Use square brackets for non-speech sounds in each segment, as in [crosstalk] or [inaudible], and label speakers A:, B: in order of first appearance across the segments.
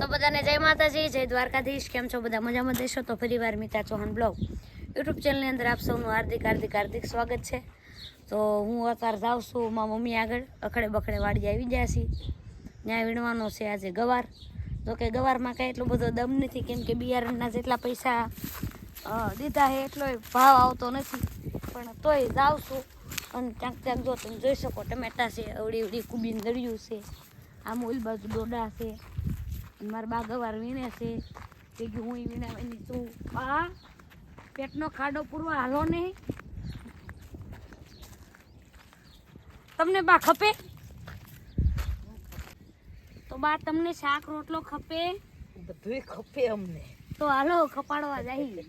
A: તો બધાને જય માતાજી, જય દ્વારકાધીશ. કેમ છો બધા? મજામાં દેશો? તો ફરીવાર મિતા ચૌહાણ બ્લોગ યુટ્યુબ ચેનલની અંદર આપ સૌનું હાર્દિક હાર્દિક હાર્દિક સ્વાગત છે. તો હું અત્યારે જાઉં છું મારા મમ્મી આગળ. અખડે બખડે વાડી આવી ગયા છીએ. ત્યાં વીણવાનો છે આજે ગવાર. જો કે ગવારમાં કાંઈ એટલો બધો દમ નથી, કેમ કે બિયારણના જેટલા પૈસા દીધા છે એટલો ભાવ આવતો નથી. પણ તોય જાઉં છું. અને ક્યાંક ક્યાંક જો તમે જોઈ શકો, ટમેટા છે અવડી અવડી કુબીન દળિયું છે, આમ ઓલી બાજુ ડોડા છે. મારા બા ગવાર વીણે છે. તે કે હું વીણાવાની છું બા પેટનો ખાડો પૂરવા હાલો ને. તમને બા ખપે? તો બા તમને શાક રોટલો ખપે?
B: બધું ખપે અમને.
A: તો હાલો ખપાડવા જાય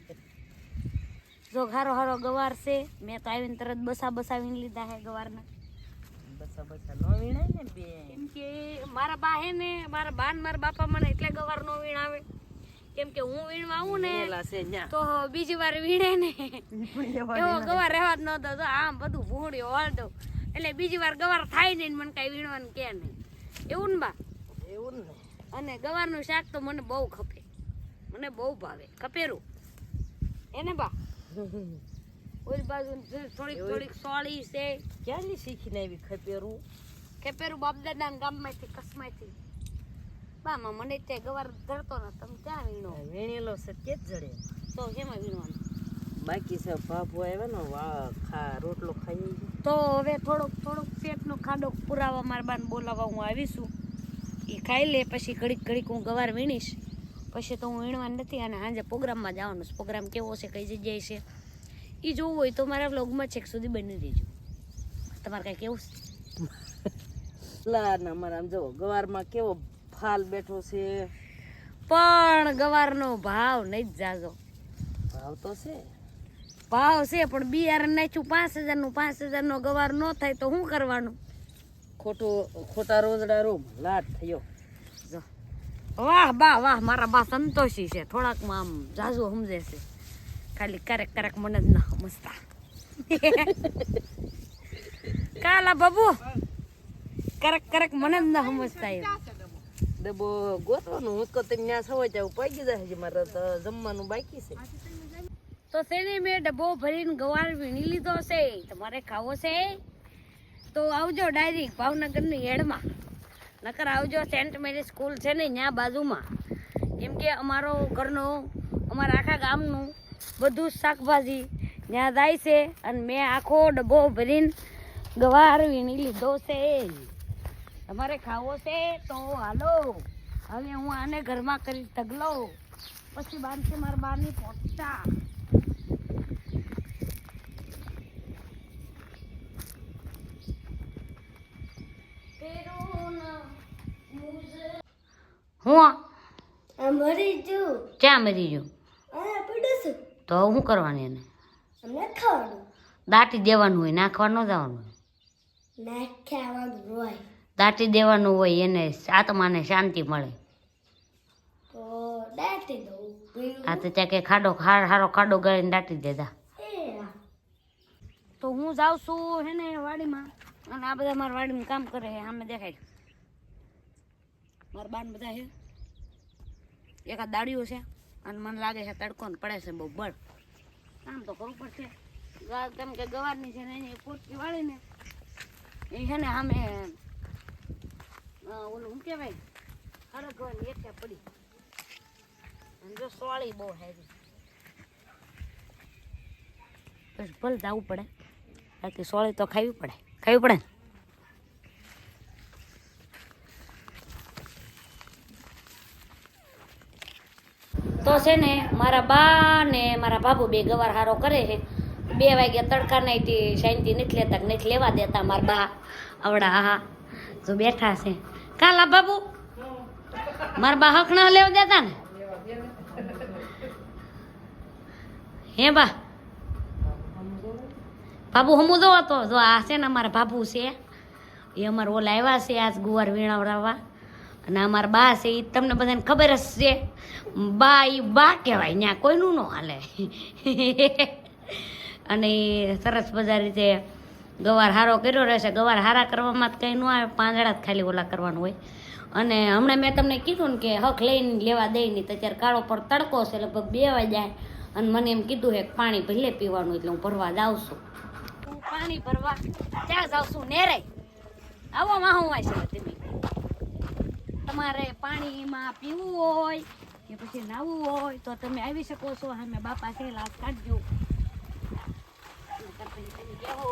A: જો ઘારો હારો ગવાર છે મેં તો આવીને તરત બસા બસાવીને લીધા હે ગવારના.
B: બસા બસા નો વીણાય ને બે
A: કે મારા બા હે ને મારા બા ને મારા બાપા મને એટલે ગવાર નો વીણાવે કેમ કે હું વીણવા આવું ને તો બીજી વાર વીણે ને.
B: એવો
A: ગવાર રહેવા જ નતો તો આમ બધું ભૂંડ્યો હળદો એટલે બીજી વાર ગવાર થાય નહીં મને કાંઈ વીણવાનું કે નહીં. એવું ને બા?
B: એવું ને?
A: અને ગવારનું શાક તો મને બહુ ખપે. મને બહુ ભાવે. ખપેરું. એને બા? [laughs] ઓલી બાજુ થોડીક થોડીક સોળી છે.
B: ક્યાંની શીખીને આવી ખપેરું?
A: ખેપેરું બાપદાદા ગામમાંથી કસમાંથી બામાં મને ત્યાં ગવાર ધરતો ને તમે ક્યાં વીણો?
B: વીણેલો છે કે જ જડે.
A: તો કેમાં વીણવાનું?
B: બાકી છે ભાભો આવ્યા ને વાહ ખા રોટલો ખાઈ
A: તો હવે થોડોક થોડોક પેટનો ખાડો પુરાવા મારા બાને બોલાવવા હું આવીશું એ ખાઈ લે પછી ઘડીક ઘડીક હું ગવાર વીણીશ. પછી તો હું વીણવાનું નથી અને સાંજે પ્રોગ્રામમાં જવાનું છે. પ્રોગ્રામ કેવો છે કઈ જગ્યાએ છે? એ જોવું હોય તો મારા વ્લોગમાં છેક સુધી બની રહેજો. તમારે કાંઈ કેવું છે?
B: લા ના મારા આમ જો ગવારમાં કેવો ફાલ બેઠો છે.
A: પણ ગવારનો ભાવ નહીં જાજો
B: ભાવ તો છે.
A: ભાવ છે પણ બિયારણ નાખ્યું પાંચ હજારનું પાંચ હજારનો ગવાર ન થાય તો શું કરવાનું?
B: ખોટું ખોટા રોજડા રૂમ લાટ થયો.
A: વાહ બા વાહ મારા બા સંતોષી છે. થોડાકમાં આમ જાજુ સમજે છે. ખાલી ક્યારેક ક્યારેક મને જ ના સમજતા. [laughs] કાલા બાબુ. ક્યારેક કરક મને ના સમજતા એ
B: ડબ્બો ગોતવાનું હું તો તમે ત્યાં સવાય જાવ પાકી ગયા હજી મારે તો જમવાનું બાકી છે.
A: તો તેને મેં ડબ્બો ભરીને ગવાર વીણી લીધો છે તમારે ખાવો છે. તો આવજો ડાયરેક્ટ ભાવનગરની હેડમાં. નકર આવજો સેન્ટ મેરી સ્કૂલ છે ને ત્યાં બાજુમાં. કેમ કે અમારો ઘરનો અમારા આખા ગામનું બધું શાકભાજી ત્યાં જાય છે અને મેં આખો ડબ્બો ભરીને ગવાર વીણી લીધો છે. તમારે ખાવો છે તો હાલો. હવે હું આને ઘરમાં કરી તગલો પછી બાંધશે મારા બારની પોતા હું
C: મરી જુ
A: ક્યાં મરી ગયું?
C: આ પડું છું.
A: તો શું કરવાની એને? દાટી દેવાનું હોય નાખવાનું જવાનું હોય.
C: નાખ્યાવાનું હોય
A: દાટી દેવાનું હોય એને આત્માને શાંતિ મળે. આ તો ત્યાં કે ખાડો હાર હારો ખાડો ગાળીને દાટી દેતા. તો હું જાઉં છું હે ને વાડીમાં. અને આ બધા મારા વાડીમાં કામ કરે છે સામે દેખાય. મારા બાન બધા છે. એકાદ દાડીઓ છે અને મને લાગે છે તડકો પડે છે બહુ બળ. કામ તો કરવું પડશે. કેમ કે ગવારની છે ને એની પોટકી વાળીને એ છે ને સામે ઓલું શું કહેવાય? હરગવાની એટલે પડી. જો સોળી બહુ હેરી પછી ભલે જવું પડે. બાકી સોળી તો ખાવી પડે. ખાવી પડે તો છે ને, મારા બા ને મારા બાબુ બે ગવાર હારો કરે છે. બે વાગ્યા તડકા નાઈટી શાંતિ નથી લેતા નથી લેવા દેતા મારા બા. આવડા હા, જો બેઠા છે. કાલા બાબુ? મારા બા હક ના લેવા દેતા ને? હે બા? બાબુ હમું જોવો તો? જો આ છે ને અમારા બાબુ છે. એ અમારા ઓલા આવ્યા છે આજ ગુવાર વીણાવડાવવા. અને અમારા બા છે એ તમને બધાને ખબર જ છે. બા એ બા કહેવાય ત્યાં કોઈનું ન હાલે. [laughs] અને સરસ બધા રીતે ગવાર હારો કર્યો રહેશે. ગવાર હારા કરવામાં જ કંઈ ન આવે પાંદડા જ ખાલી ઓલા કરવાનું હોય. અને હમણાં મેં તમને કીધું ને કે હક લઈને લેવા દઈ નહીં તો અત્યારે કાળો પર તડકો છે, લગભગ બે વાગ્યા. અને મને એમ કીધું હે પાણી ભલે પીવાનું એટલે હું ભરવા જાઉં છું. હું પાણી ભરવા ત્યાં જાઉં છું? નેરે. આવો માહું છે તમે. તમારે પાણીમાં પીવું હોય કે પછી નાવું હોય તો તમે આવી શકો છો. અમે બાપા છે લાશ કાઢજો નહીંતર પછી તમે બેહો.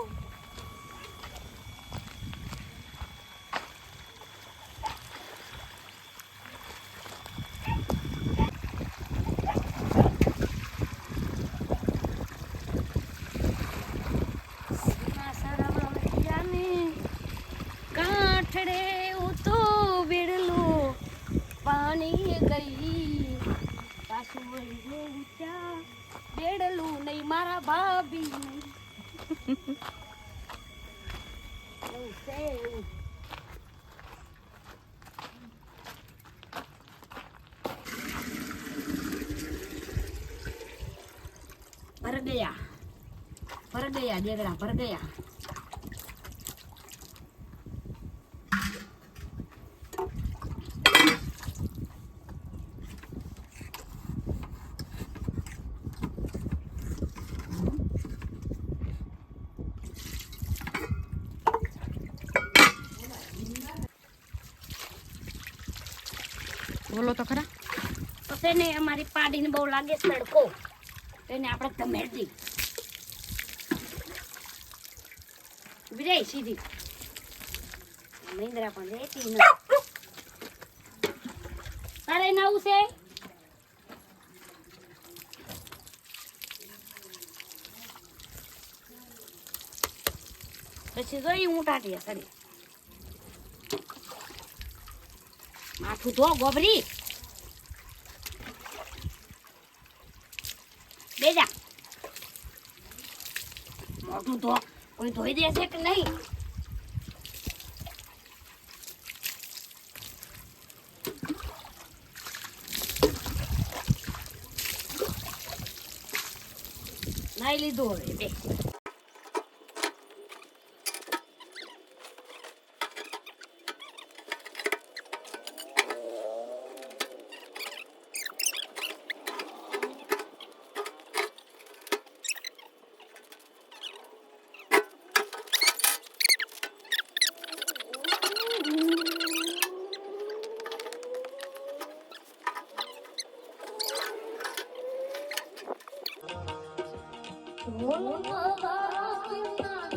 A: સીમા સરવૈયાને કાંઠડે ઉતો બેડલો પાણી ગઈ પાછું વળી જોઉં ત્યાં બેડલું નહીં મારા ભાભી એવું છે એવું ભર ગયા ભર ગયા દેગડા ભર ગયા બોલો તો ખરા. તેને અમારી પાડીને બહુ લાગે તડકો. એને આપણે ધમેડ દઈ ઊભી સીધી. મહિન્દ્રા પણ રહેતી તારે નવું છે? પછી જોઈ હું ટાટી કરી માથું ધો ગોબરી બેજા મોટું ધો કોઈ ધોઈ દેશે કે નહીં નાઈ લીધું હવે બે Oh, my God.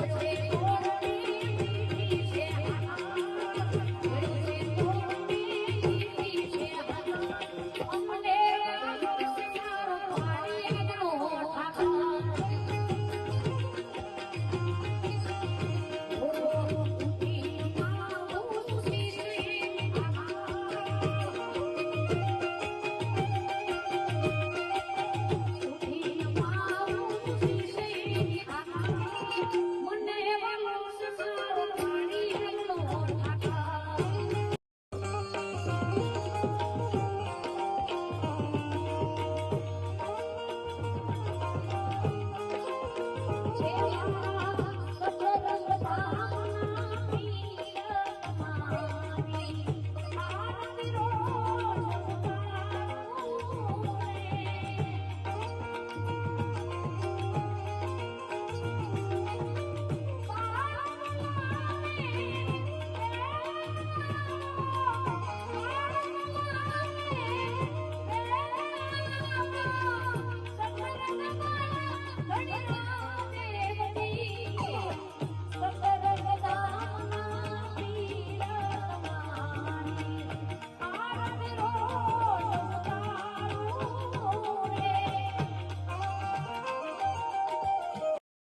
A: Thank you.